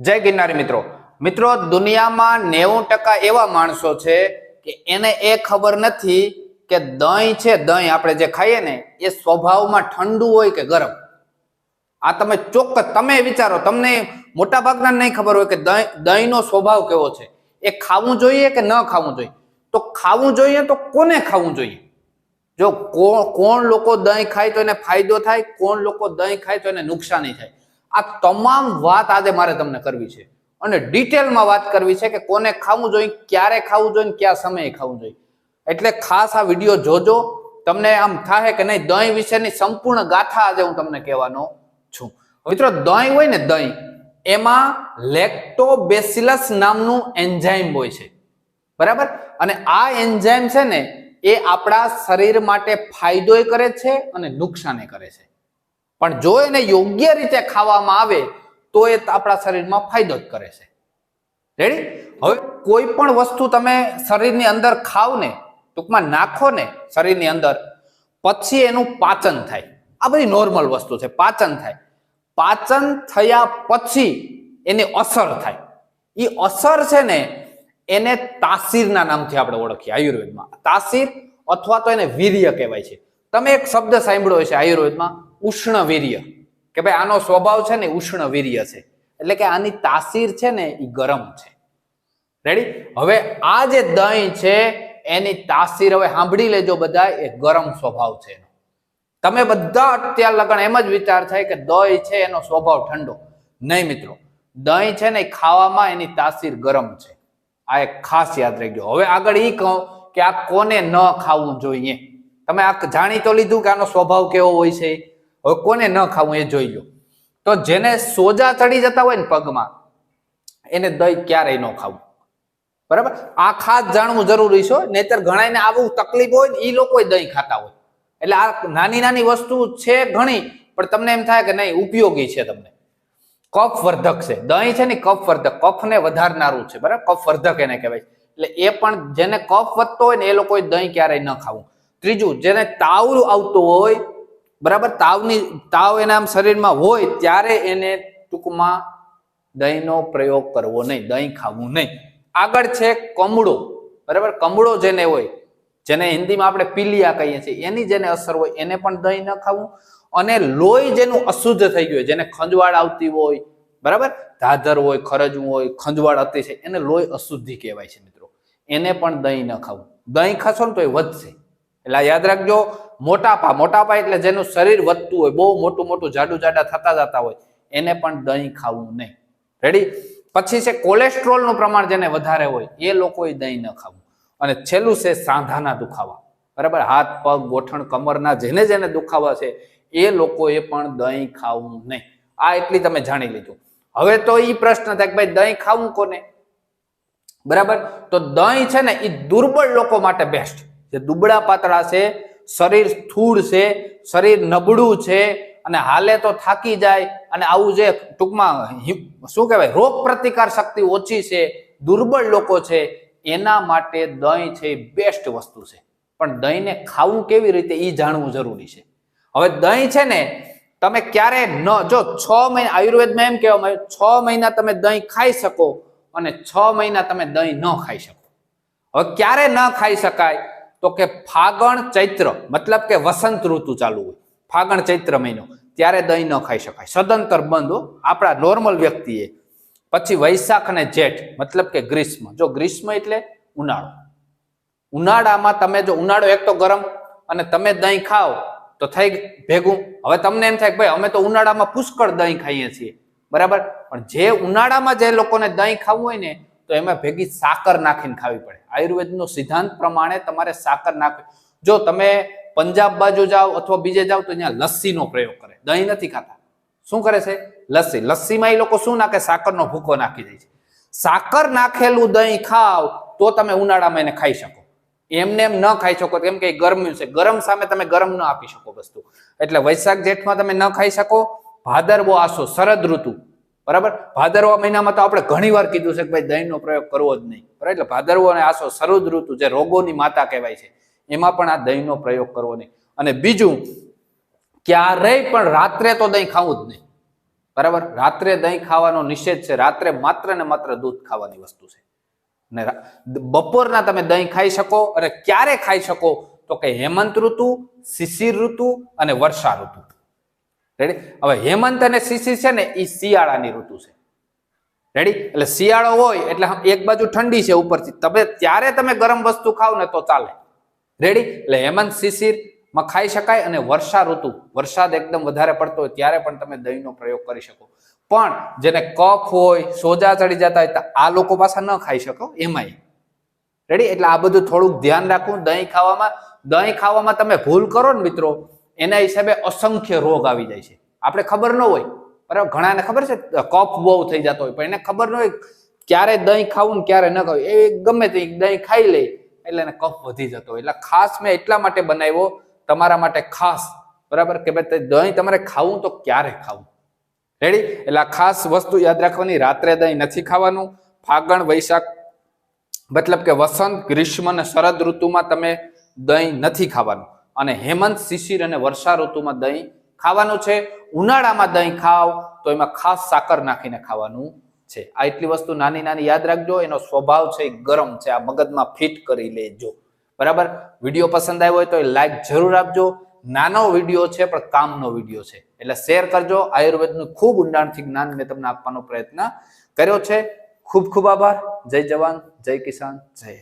જય ગિરનારી મિત્રો. મિત્રો, દુનિયામાં નેવું ટકા એવા માણસો છે કે એને એ ખબર નથી કે દહીં છે, દહીં આપણે જે ખાઈએ ને, એ સ્વભાવમાં ઠંડુ હોય કે ગરમ? આ તમે ચોક્કસ, તમે વિચારો, તમને મોટા ભાગના નહીં ખબર હોય કે દહીં, દહીંનો સ્વભાવ કેવો છે? એ ખાવું જોઈએ કે ન ખાવું જોઈએ? તો ખાવું જોઈએ તો કોને ખાવું જોઈએ? જો કોણ લોકો દહીં ખાય તો એને ફાયદો થાય, કોણ લોકો દહીં ખાય તો એને નુકસાની થાય? આ તમામ વાત આજે મારે તમને કરવી છે. અને ડિટેલમાં વાત કરવી છે કે કોને ખાવું જોઈએ, ક્યારે ખાવું જોઈએ કયા સમયે ખાવું જોઈએ. એટલે ખાસ આ વીડિયો જોજો. તમને આમ થાય કે નહીં, દહીં વિશેની સંપૂર્ણ ગાથા આજે હું તમને કહેવાનો છું. મિત્રો, દહીં હોય ને દહીં, એમાં લેક્ટોબેસિલસ નામનું એન્ઝાઇમ હોય છે. બરાબર? અને આ એન્ઝાઇમ છે ને, એ આપણા શરીર માટે ફાયદોય કરે છે અને નુકસાને કરે છે. પણ જો એને યોગ્ય રીતે ખાવામાં આવે, તો એ આપણા શરીરમાં ફાયદો જ કરે છે. રેડી હવે કોઈ પણ વસ્તુ તમે શરીરની અંદર ખાવ ને ટૂંકમાં નાખો ને શરીરની અંદર, પછી એનું પાચન થાય. આ બધી નોર્મલ વસ્તુ છે, પાચન થાય. પાચન થયા પછી એની અસર થાય. એ અસર છે ને, એને તાસીરના નામથી આપણે ઓળખીએ, આયુર્વેદમાં. તાસીર અથવા તો એને વીર્ય કહેવાય છે. તમે એક શબ્દ સાંભળ્યો છે આયુર્વેદમાં ઉષ્ણ વીર્ય કે ભાઈ આનો સ્વભાવ છે ને ઉષ્ણ વીર્ય છે. એટલે કે આની તાસીર છે ને એ ગરમ છે. રેડી હવે આ જે દહીં છે, એની તાસીર હવે સાંભળી લેજો બધા એ ગરમ સ્વભાવ છે એનો. તમે બધા અત્યાર લગણ એમ જ વિચાર થાય કે દહીં છે, એનો સ્વભાવ ઠંડો. નહીં મિત્રો, દહીં છે ને ખાવામાં એની તાસીર ગરમ છે. આ એક ખાસ યાદ રાખજો. હવે આગળ એ કહું કે આ કોને ન ખાવું જોઈએ? તમે આ જાણી તો લીધું કે આનો સ્વભાવ કેવો હોય છે? હવે કોને ન ખાવું એ જોઈ લો તો જેને સોજા ચડી જતા હોય ને પગમાં, એને દહીં ક્યારેય ન ખાવું. બરાબર? આ ખાસ જાણવું જરૂરી છે નહીતર ઘણાને આવું તકલીફ હોય ને એ લોકો દહીં ખાતા હોય. એટલે આ નાની નાની વસ્તુ છે ઘણી, પણ તમને એમ થાય કે નહીં, ઉપયોગી છે તમને. કફ વર્ધક છે. દહીં છે ને કફ વર્ધક કફને વધારનારું છે. બરાબર? કફ વર્ધક એને કહેવાય એટલે એ પણ જેને કફ વધતો હોય ને એ લોકોએ દહીં ક્યારેય ન ખાવું. ત્રીજું, જેને તાવ આવતો હોય બરાબર? તાવની, તાવ એના શરીરમાં હોય ત્યારે એને ટૂંકમાં દહીંનો પ્રયોગ કરવો નહીં, દહીં ખાવું નહીં. આગળ છે કમળો. બરાબર? કમળો જેને હોય, જેને હિન્દીમાં આપણે પીલિયા કહીએ છીએ, એની જેને અસર હોય, એને પણ દહીં ન ખાવું. અને લોહી જેનું અશુદ્ધ થઈ ગયું હોય, જેને ખંજવાળ આવતી હોય, બરાબર? ધાધર હોય, ખરજવું હોય, ખંજવાળ હતી છે, એને લોહી અશુદ્ધિ કહેવાય છે મિત્રો. એને પણ દહીં ન ખાવું. દહીં ખાશો ને તો એ વધશે. એટલે યાદ રાખજો મોટાપા મોટાપા એટલે જેનું શરીર વધતું હોય, બહુ મોટું મોટું જાડું જાડા થતા જતા હોય, એને પણ દહીં ખાવું નહીં. રેડી પછી છે કોલેસ્ટ્રોલનું પ્રમાણ જેને વધારે હોય, એ લોકોએ દહીં ન ખાવું. અને છેલ્લું છે સાંધાના દુખાવા. બરાબર? હાથ, પગ, ગોઠણ, કમરના, જેને જેને દુખાવા છે, એ લોકોએ પણ દહીં ખાવું નહીં. આ એટલી તમે જાણી લીધું. હવે તો એ પ્રશ્ન થાય કે ભાઈ દહીં ખાવું કોને? બરાબર? તો દહીં છે ને એ દુર્બળ લોકો માટે બેસ્ટ જે દુબળા પાતળા છે શરીર સ્થૂળ છે, શરીર નબળું છે અને હાલે તો થાકી જાય અને આવું જે ટૂંકમાં શું કહેવાય, રોગ પ્રતિકાર શક્તિ ઓછી છે, દુર્બળ લોકો છે, એના માટે દહીં છે બેસ્ટ વસ્તુ છે. પણ દહીંને ખાવું કેવી રીતે એ જાણવું જરૂરી છે. હવે દહીં છે ને, તમે ક્યારે ન, જો છ મહિના, આયુર્વેદમાં એમ કહેવામાં આવ્યું છ મહિના તમે દહીં ખાઈ શકો અને છ મહિના તમે દહીં ન ખાઈ શકો. હવે ક્યારે ન ખાઈ શકાય? તો કે ફાગણ ચૈત્ર, મતલબ કે વસંત ઋતુ ચાલુ હોય. ફાગણ ચૈત્ર મહિનો. ત્યારે દહીં ન ખાઈ શકાય. સદંતર બંધ આપણા નોર્મલ વ્યક્તિએ. પછી વૈશાખ અને જેઠ, મતલબ કે ગ્રીષ્મ. જો ગ્રીષ્મ એટલે ઉનાળો. ઉનાળામાં તમે જો ઉનાળો એક તો ગરમ અને તમે દહીં ખાઓ, તો થઈ ભેગું. હવે તમને એમ થાય કે ભાઈ, અમે તો ઉનાળામાં પુષ્કળ દહીં ખાઈએ છીએ. બરાબર? પણ જે ઉનાળામાં જે લોકોને દહીં ખાવું હોય ને, તો એમાં ભેગી સાકર નાખીને ખાવી પડે. આયુર્વેદનો સિદ્ધાંત પ્રમાણે તમારે સાકર નાખવી. જો તમે પંજાબ બાજુ જાઓ અથવા બીજે જાઓ તો અહીંયા લસ્સીનો પ્રયોગ કરે. દહીં નથી ખાતા. શું કરે છે? લસ્સી. લસ્સીમાં એ લોકો શું નાખે? સાકરનો ભૂકો નાખી દે છે. સાકર નાખેલું દહીં ખાવ તો તમે ઉનાળામાં એને ખાઈ શકો. એમને એમ ન ખાઈ શકો. કેમ કે ગરમી છે. ગરમ સામે તમે ગરમ ન આપી શકો વસ્તુ. એટલે વૈશાખ જેઠમાં તમે ન ખાઈ શકો. ભાદરવો આસો, શરદ ઋતુ. બરાબર? ભાદરવા મહિનામાં તો આપણે ઘણી વાર કીધું છે કે ભાઈ દહીંનો પ્રયોગ કરવો જ નહીં. બરાબર? એટલે ભાદરવો અને આસો શરદ ઋતુ જે રોગોની માતા કહેવાય છે, એમાં પણ આ દહીંનો પ્રયોગ કરવો નહીં. અને બીજું, ક્યારેય પણ રાત્રે તો દહીં ખાવું જ નહીં. બરાબર? રાત્રે દહીં ખાવાનો નિષેધ છે. રાત્રે માત્ર ને માત્ર દૂધ ખાવાની વસ્તુ છે. ને રા- બપોરના તમે દહીં ખાઈ શકો અને ક્યારે ખાઈ શકો? તો કે હેમંત ઋતુ, શિશિર ઋતુ અને વર્ષા ઋતુ. રેડી હવે હેમંત અને શિશિર છે ને એ શિયાળાની ઋતુ છે. રેડી એટલે શિયાળો હોય, એટલે એક બાજુ ઠંડી છે ઉપરથી. તમે ત્યારે તમે ગરમ વસ્તુ ખાવ ને તો ચાલે. રેડી એટલે હેમંત, શિશિર, માં ખાઈ શકાય અને વર્ષા ઋતુ. વરસાદ એકદમ વધારે પડતો હોય, ત્યારે પણ તમે દહીંનો પ્રયોગ કરી શકો. પણ જેને કફ હોય, સોજા ચડી જતા હોય, તો આ લોકો પાસે ન ખાઈ શકો, એમાંય. રેડી એટલે આ બધું થોડુંક ધ્યાન રાખવું. દહીં ખાવામાં દહીં ખાવામાં તમે ભૂલ કરો ને મિત્રો એના હિસાબે અસંખ્ય રોગ આવી જાય છે. આપણે ખબર ન હોય. બરાબર? ઘણાને ખબર છે? કફ બહુ થઈ જતો હોય. પણ એને ખબર ન હોય ક્યારે દહીં ખાવું ને ક્યારે ન ખાવું. એ ગમે તે દહીં ખાઈ લે એટલે એને કફ વધી જતો હોય. એટલે ખાસ મેં એટલા માટે બનાવ્યો તમારા માટે ખાસ. બરાબર? કે ભાઈ દહીં તમારે ખાવું તો ક્યારે ખાવું? રેડી એટલે ખાસ વસ્તુ યાદ રાખવાની. રાત્રે દહીં નથી ખાવાનું. ફાગણ, વૈશાખ, મતલબ કે વસંત, ગ્રીષ્મ અને શરદ ઋતુમાં તમે દહીં નથી ખાવાનું. અને હેમંત, શિશિર અને વર્ષા ઋતુમાં દહીં ખાવાનું છે. ઉનાળામાં દહીં ખાવ તો એમાં ખાસ સાકર નાખીને ખાવાનું છે. આ એટલી વસ્તુ નાની નાની યાદ રાખજો. એનો સ્વભાવ છે ગરમ છે. આ મગજમાં ફિટ કરી લેજો. બરાબર? વીડિયો પસંદ આવ્યો હોય તો એ લાઈક જરૂર આપજો. નાનો વીડિયો છે, પણ કામનો વીડિયો છે. એટલે શેર કરજો. આયુર્વેદનું ખૂબ ઊંડાણથી જ્ઞાન મેં તમને આપવાનો પ્રયત્ન કર્યો છે. ખૂબ ખૂબ આભાર. જય જવાન, જય કિસાન, જય